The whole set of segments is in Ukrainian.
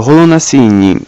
Голонасінні.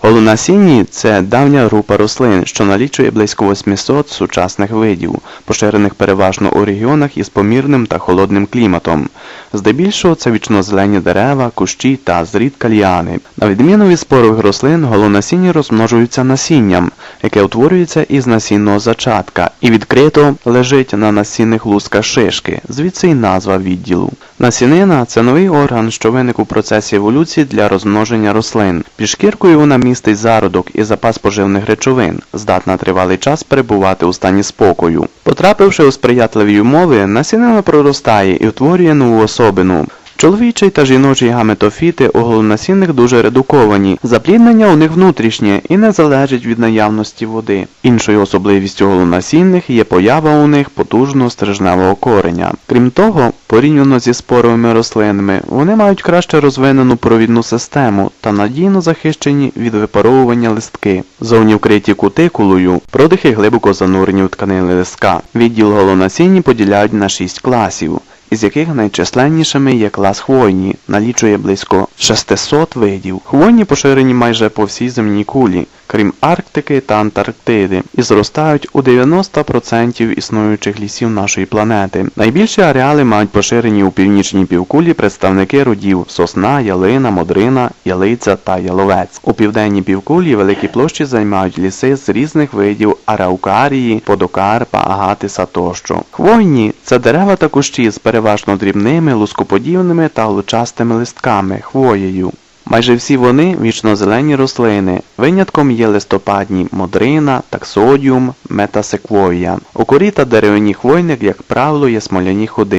Голонасінні – це давня група рослин, що налічує близько 800 сучасних видів, поширених переважно у регіонах із помірним та холодним кліматом. Здебільшого це вічнозелені дерева, кущі та зрідка ліани. На відміну від спорових рослин, голонасінні розмножуються насінням, яке утворюється із насінного зачатка і відкрито лежить на насінних лусках шишки, звідси й назва відділу. Насінина це новий орган, що виник у процесі еволюції для розмноження рослин. Під шкіркою вона містить зародок і запас поживних речовин, здатна тривалий час перебувати у стані спокою. Потрапивши у сприятливі умови, насінина проростає і утворює нову особину. Чоловічий та жіночий гаметофіти у голонасінних дуже редуковані. Запліднення у них внутрішнє і не залежить від наявності води. Іншою особливістю голонасінних є поява у них потужного стрижневого кореня. Крім того, порівняно зі споровими рослинами, вони мають краще розвинену провідну систему та надійно захищені від випаровування листки. Зовні вкриті кутикулою, продихи глибоко занурені в тканини листка. Відділ голонасінні поділяють на шість класів із яких найчисленнішими є клас хвойні, налічує близько 600 видів. Хвойні поширені майже по всій земній кулі, крім Арктики та Антарктиди, і зростають у 90% існуючих лісів нашої планети. Найбільші ареали мають поширені у північній півкулі представники родів сосна, ялина, модрина, ялиця та яловець. У південній півкулі великі площі займають ліси з різних видів араукарії, подокарпа, агатиса тощо. Хвойні це дерева та кущі з переважно дрібними, лускоподібними та лучастими листками, хвоєю. Майже всі вони вічнозелені рослини. Винятком є листопадні модрина, таксодіум, метасеквоя. У корі та деревині хвойних, як правило, є смоляні ходи.